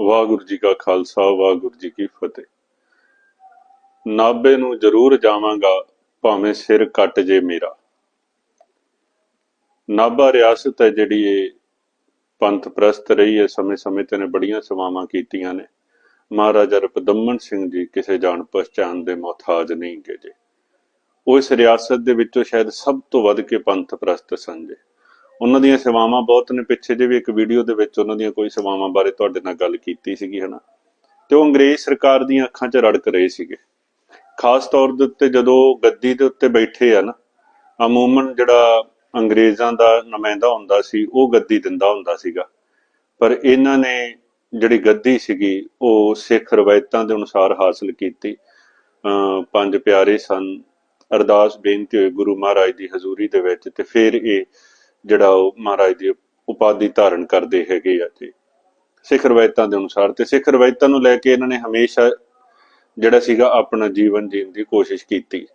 ਵਾਹਿਗੁਰੂ ਜੀ ਕਾ ਖਾਲਸਾ, ਵਾਹਿਗੁਰੂ ਜੀ ਕੀ ਫਤਿਹ। ਨਾਬੇ ਨੂੰ ਜ਼ਰੂਰ ਜਾਵਾਂਗਾ, ਭਾਵੇਂ ਸਿਰ ਕੱਟ ਜੇ ਮੇਰਾ। ਨਾਭਾ ਰਿਆਸਤ ਹੈ ਜਿਹੜੀ ਇਹ ਪੰਥ ਪ੍ਰਸਤ ਰਹੀ ਹੈ, ਸਮੇਂ-ਸਮੇਂ ਤੇ ਨੇ ਬੜੀਆਂ ਸੇਵਾਵਾਂ ਕੀਤੀਆਂ ਨੇ। ਮਹਾਰਾਜਾ ਰਪਦਮਨ ਸਿੰਘ ਜੀ ਕਿਸੇ ਜਾਣ ਪਛਾਣ ਦੇ ਮੁਹਤਾਜ ਨਹੀਂ ਗੇ ਜੇ। ਉਹ ਇਸ ਰਿਆਸਤ ਦੇ ਵਿੱਚੋਂ ਸ਼ਾਇਦ ਸਭ ਤੋਂ ਵੱਧ ਕੇ ਪੰਥ ਪ੍ਰਸਤ ਸਨ ਜੇ। ਉਹਨਾਂ ਦੀਆਂ ਸੇਵਾਵਾਂ ਬਹੁਤ ਨੇ। ਪਿੱਛੇ ਜੇ ਵੀ ਇੱਕ ਵੀਡੀਓ ਦੇ ਵਿੱਚ ਉਹਨਾਂ ਦੀਆਂ ਕੋਈ ਸੇਵਾਵਾਂ ਬਾਰੇ ਤੁਹਾਡੇ ਨਾਲ ਗੱਲ ਕੀਤੀ ਸੀਗੀ, ਹਨਾ? ਤੇ ਉਹ ਅੰਗਰੇਜ਼ ਸਰਕਾਰ ਦੀਆਂ ਅੱਖਾਂ 'ਚ ਰੜਕ ਰਹੇ ਸੀਗੇ। ਖਾਸ ਤੌਰ ਦੇ ਉੱਤੇ ਜਦੋਂ ਗੱਦੀ ਦੇ ਉੱਤੇ ਬੈਠੇ ਆ ਨਾ, ਅਮੂਮਨ ਜਿਹੜਾ ਅੰਗਰੇਜ਼ਾਂ ਦਾ ਨੁਮਾਇੰਦਾ ਹੁੰਦਾ ਸੀ, ਉਹ ਗੱਦੀ ਦਿੰਦਾ ਹੁੰਦਾ ਸੀਗਾ। ਪਰ ਇਹਨਾਂ ਨੇ ਜਿਹੜੀ ਗੱਦੀ ਸੀਗੀ, ਉਹ ਸਿੱਖ ਰਵਾਇਤਾਂ ਦੇ ਅਨੁਸਾਰ ਹਾਸਲ ਕੀਤੀ। ਅਹ ਪੰਜ ਪਿਆਰੇ ਸਨ। ਅਰਦਾਸ ਬੇਨਤੀ ਹੋਈ ਗੁਰੂ ਮਹਾਰਾਜ ਦੀ ਹਜ਼ੂਰੀ ਦੇ ਵਿੱਚ ਤੇ ਫਿਰ ਇਹ ਜਿਹੜਾ ਉਹ ਮਹਾਰਾਜ ਦੀ ਉਪਾਧੀ ਧਾਰਨ ਕਰਦੇ ਹੈਗੇ ਆ ਤੇ ਸਿੱਖ ਰਵਾਇਤਾਂ ਦੇ ਅਨੁਸਾਰ ਤੇ ਸਿੱਖ ਰਵਾਇਤਾਂ ਨੂੰ ਲੈ ਕੇ ਇਹਨਾਂ ਨੇ ਹਮੇਸ਼ਾ ਜਿਹੜਾ ਸੀਗਾ ਆਪਣਾ ਜੀਵਨ ਜੀਣ ਦੀ ਕੋਸ਼ਿਸ਼ ਕੀਤੀ।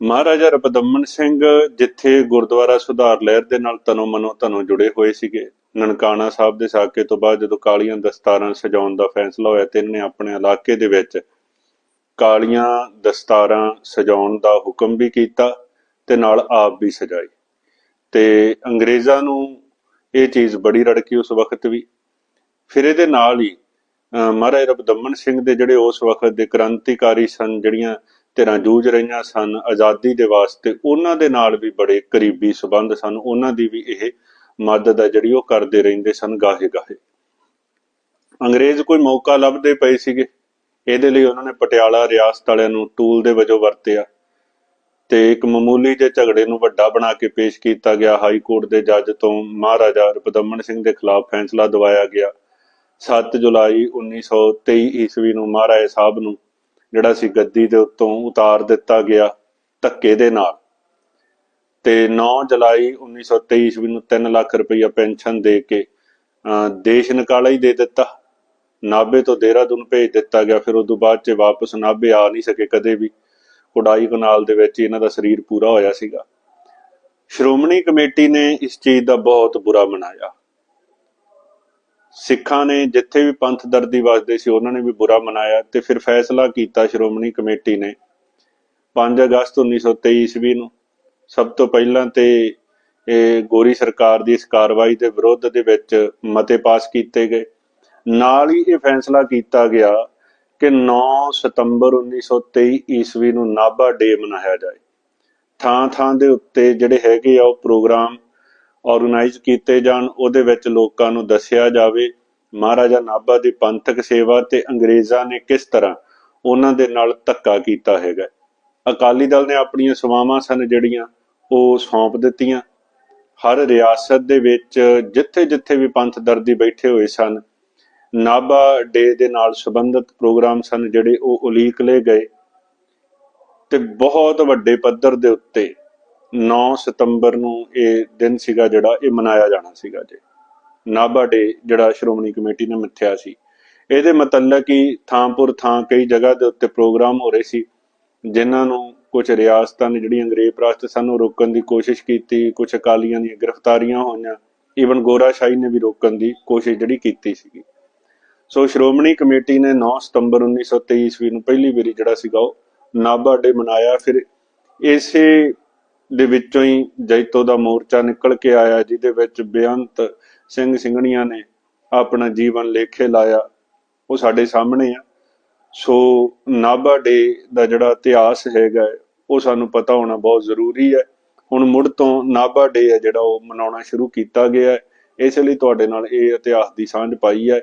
ਮਹਾਰਾਜਾ ਰਪਦਮਨ ਸਿੰਘ ਜਿੱਥੇ ਗੁਰਦੁਆਰਾ ਸੁਧਾਰ ਲਹਿਰ ਦੇ ਨਾਲ ਤਨੋ ਮਨੋ ਤਨੋ ਜੁੜੇ ਹੋਏ ਸੀਗੇ, ਨਨਕਾਣਾ ਸਾਹਿਬ ਦੇ ਸਾਕੇ ਤੋਂ ਬਾਅਦ ਜਦੋਂ ਕਾਲੀਆਂ ਦਸਤਾਰਾਂ ਸਜਾਉਣ ਦਾ ਫੈਸਲਾ ਹੋਇਆ ਤੇ ਇਹਨੇ ਆਪਣੇ ਇਲਾਕੇ ਦੇ ਵਿੱਚ ਕਾਲੀਆਂ ਦਸਤਾਰਾਂ ਸਜਾਉਣ ਦਾ ਹੁਕਮ ਵੀ ਕੀਤਾ ਤੇ ਨਾਲ ਆਪ ਵੀ ਸਜਾਈ ਤੇ ਅੰਗਰੇਜ਼ਾਂ ਨੂੰ ਇਹ ਚੀਜ਼ ਬੜੀ ਰੜਕੀ ਉਸ ਵਕਤ ਵੀ। ਫਿਰ ਇਹਦੇ ਨਾਲ ਹੀ, ਅਹ, ਮਹਾਰਾਜ ਰਬਦਮਨ ਸਿੰਘ ਦੇ ਜਿਹੜੇ ਉਸ ਵਕਤ ਦੇ ਕ੍ਰਾਂਤੀਕਾਰੀ ਸਨ, ਜਿਹੜੀਆਂ ਧਿਰਾਂ ਜੂਝ ਰਹੀਆਂ ਸਨ ਆਜ਼ਾਦੀ ਦੇ ਵਾਸਤੇ, ਉਹਨਾਂ ਦੇ ਨਾਲ ਵੀ ਬੜੇ ਕਰੀਬੀ ਸਬੰਧ ਸਨ। ਉਹਨਾਂ ਦੀ ਵੀ ਇਹ ਮਦਦ ਆ ਜਿਹੜੀ ਉਹ ਕਰਦੇ ਰਹਿੰਦੇ ਸਨ ਗਾਹੇ ਗਾਹੇ ਅੰਗਰੇਜ਼ ਕੋਈ ਮੌਕਾ ਲੱਭਦੇ ਪਏ ਸੀਗੇ। ਇਹਦੇ ਲਈ ਉਹਨਾਂ ਨੇ ਪਟਿਆਲਾ ਰਿਆਸਤ ਵਾਲਿਆਂ ਨੂੰ ਟੂਲ ਦੇ ਵਜੋਂ ਵਰਤਿਆ। ਤੇ ਇੱਕ ਮਾਮੂਲੀ ਜਿਹੇ ਝਗੜੇ ਨੂੰ ਵੱਡਾ ਬਣਾ ਕੇ ਪੇਸ਼ ਕੀਤਾ ਗਿਆ। ਹਾਈ ਕੋਰਟ ਦੇ ਜੱਜ ਤੋਂ ਮਹਾਰਾਜਾ ਰਪਦਮਨ ਸਿੰਘ ਦੇ ਖਿਲਾਫ ਫੈਸਲਾ ਦਵਾਇਆ ਗਿਆ। 7 ਜੁਲਾਈ 1923 ਈਸਵੀ ਨੂੰ ਮਹਾਰਾਜਾ ਸਾਹਿਬ ਨੂੰ, ਜਿਹੜਾ ਸੀ ਗੱਦੀ ਦੇ ਉੱਤੋਂ ਉਤਾਰ ਦਿੱਤਾ ਗਿਆ ਧੱਕੇ ਦੇ ਨਾਲ। ਤੇ 9 ਜੁਲਾਈ 1923 ਈਸਵੀ ਨੂੰ 3 ਲੱਖ ਰੁਪਈਆ ਪੈਨਸ਼ਨ ਦੇ ਕੇ ਦੇਸ਼ ਨਿਕਾਲਾ ਹੀ ਦੇ ਦਿੱਤਾ। ਨਾਭੇ ਤੋਂ ਦੇਹਰਾਦੂਨ ਭੇਜ ਦਿੱਤਾ ਗਿਆ। ਫਿਰ ਉਸ ਤੋਂ ਬਾਅਦ ਚ ਵਾਪਸ ਨਾਭੇ ਆ ਨਹੀਂ ਸਕੇ ਕਦੇ ਵੀ। ਕੋਡਾਈ ਕਨਾਲ ਦੇ ਵਿੱਚ ਇਹਨਾਂ ਦਾ ਸਰੀਰ ਪੂਰਾ ਹੋਇਆ ਸੀਗਾ। ਸ਼੍ਰੋਮਣੀ ਕਮੇਟੀ ਨੇ ਇਸ ਚੀਜ਼ ਦਾ ਬਹੁਤ ਬੁਰਾ ਮਨਾਇਆ। ਸਿੱਖਾਂ ਨੇ ਜਿੱਥੇ ਵੀ ਪੰਥ ਦਰਦੀ ਵਸਦੇ ਸੀ, ਉਹਨਾਂ ਨੇ ਵੀ ਬੁਰਾ ਮਨਾਇਆ ਤੇ ਫਿਰ ਫੈਸਲਾ ਕੀਤਾ ਸ਼੍ਰੋਮਣੀ ਕਮੇਟੀ ਨੇ 5 ਅਗਸਤ 1923 ਈਸਵੀ ਨੂੰ। ਸਭ ਤੋਂ ਪਹਿਲਾਂ ਤੇ ਇਹ ਗੋਰੀ ਸਰਕਾਰ ਦੀ ਇਸ ਕਾਰਵਾਈ ਦੇ ਵਿਰੋਧ ਦੇ ਵਿੱਚ ਮਤੇ ਪਾਸ ਕੀਤੇ ਗਏ। ਨਾਲ ਹੀ ਇਹ ਫੈਸਲਾ ਕੀਤਾ ਗਿਆ ਕਿ 9 ਸਤੰਬਰ 1923 ਈਸਵੀ ਨੂੰ ਨਾਭਾ ਡੇ ਮਨਾਇਆ ਜਾਏ। ਥਾਂ ਥਾਂ ਦੇ ਉੱਤੇ ਜਿਹੜੇ ਹੈਗੇ ਆ ਉਹ ਪ੍ਰੋਗਰਾਮ ਆਰਗੇਨਾਈਜ਼ ਕੀਤੇ ਜਾਣ, ਉਹਦੇ ਵਿੱਚ ਲੋਕਾਂ ਨੂੰ ਦੱਸਿਆ ਜਾਵੇ, ਮਹਾਰਾਜਾ ਨਾਭਾ ਦੀ ਪੰਥਕ ਸੇਵਾ ਤੇ ਅੰਗਰੇਜ਼ਾਂ ਨੇ ਕਿਸ ਤਰ੍ਹਾਂ ਉਹਨਾਂ ਦੇ ਨਾਲ ਧੱਕਾ ਕੀਤਾ ਹੈਗਾ। ਅਕਾਲੀ ਦਲ ਨੇ ਆਪਣੀਆਂ ਸੇਵਾਵਾਂ ਸਨ ਜਿਹੜੀਆਂ, ਉਹ ਸੌਂਪ ਦਿੱਤੀਆਂ। ਹਰ ਰਿਆਸਤ ਦੇ ਵਿੱਚ ਜਿੱਥੇ-ਜਿੱਥੇ ਵੀ ਪੰਥ ਦਰਦੀ ਬੈਠੇ ਹੋਏ ਸਨ ਨਾਭਾ ਡੇ ਦੇ ਨਾਲ ਸੰਬੰਧਿਤ ਪ੍ਰੋਗਰਾਮ ਸਨ ਜਿਹੜੇ ਉਹ ਉਲੀਕਲੇ ਗਏ ਤੇ ਬਹੁਤ ਵੱਡੇ ਪੱਧਰ ਦੇ ਉੱਤੇ 9 ਸਤੰਬਰ ਨੂੰ ਇਹ ਦਿਨ ਸੀਗਾ ਜਿਹੜਾ ਇਹ ਮਨਾਇਆ ਜਾਣਾ ਸੀਗਾ ਜੀ। ਨਾਭਾ ਡੇ ਜਿਹੜਾ ਸ਼੍ਰੋਮਣੀ ਕਮੇਟੀ ਨੇ ਮਿੱਥਿਆ ਸੀ। ਇਹਦੇ ਮਤਲਬ ਕਿ ਥਾਂਪੁਰ ਥਾਂ ਕਈ ਜਗ੍ਹਾ ਦੇ ਉੱਤੇ ਪ੍ਰੋਗਰਾਮ ਹੋ ਰਹੇ ਸੀ, ਜਿਨ੍ਹਾਂ ਨੂੰ ਕੁਝ ਰਿਆਸਤਾਂ ਨੇ ਜਿਹੜੀਆਂ ਅੰਗਰੇਜ਼ ਪ੍ਰਸਤ ਸਨ ਉਹ ਰੋਕਣ ਦੀ ਕੋਸ਼ਿਸ਼ ਕੀਤੀ ਕੁਝ ਅਕਾਲੀਆਂ ਦੀਆਂ ਗ੍ਰਿਫਤਾਰੀਆਂ ਹੋਈਆਂ। ਈਵਨ ਗੋਰਾਸ਼ਾਹੀ ਨੇ ਵੀ ਰੋਕਣ ਦੀ ਕੋਸ਼ਿਸ਼ ਜਿਹੜੀ ਕੀਤੀ ਸੀਗੀ। ਸੋ ਸ਼੍ਰੋਮਣੀ ਕਮੇਟੀ ਨੇ 9 ਸਤੰਬਰ 1923 ਈਸਵੀ ਨੂੰ ਪਹਿਲੀ ਵਾਰੀ ਜਿਹੜਾ ਸੀਗਾ ਉਹ ਨਾਭਾ ਡੇ ਮਨਾਇਆ। ਫਿਰ ਇਸੇ ਦੇ ਵਿੱਚੋਂ ਹੀ ਜੈਤੋ ਦਾ ਮੋਰਚਾ ਨਿਕਲ ਕੇ ਆਇਆ, ਜਿਹਦੇ ਵਿੱਚ ਬੇਅੰਤ ਸਿੰਘ ਸਿੰਘਣੀਆਂ ਨੇ ਆਪਣਾ ਜੀਵਨ ਲੇਖੇ ਲਾਇਆ। ਉਹ ਸਾਡੇ ਸਾਹਮਣੇ ਆ। ਸੋ ਨਾਭਾ ਡੇ ਦਾ ਜਿਹੜਾ ਇਤਿਹਾਸ ਹੈਗਾ, ਉਹ ਸਾਨੂੰ ਪਤਾ ਹੋਣਾ ਬਹੁਤ ਜ਼ਰੂਰੀ ਹੈ। ਹੁਣ ਮੁੜ ਤੋਂ ਨਾਭਾ ਡੇ ਹੈ ਜਿਹੜਾ ਉਹ ਮਨਾਉਣਾ ਸ਼ੁਰੂ ਕੀਤਾ ਗਿਆ ਹੈ। ਇਸ ਲਈ ਤੁਹਾਡੇ ਨਾਲ ਇਹ ਇਤਿਹਾਸ ਦੀ ਸਾਂਝ ਪਾਈ ਹੈ।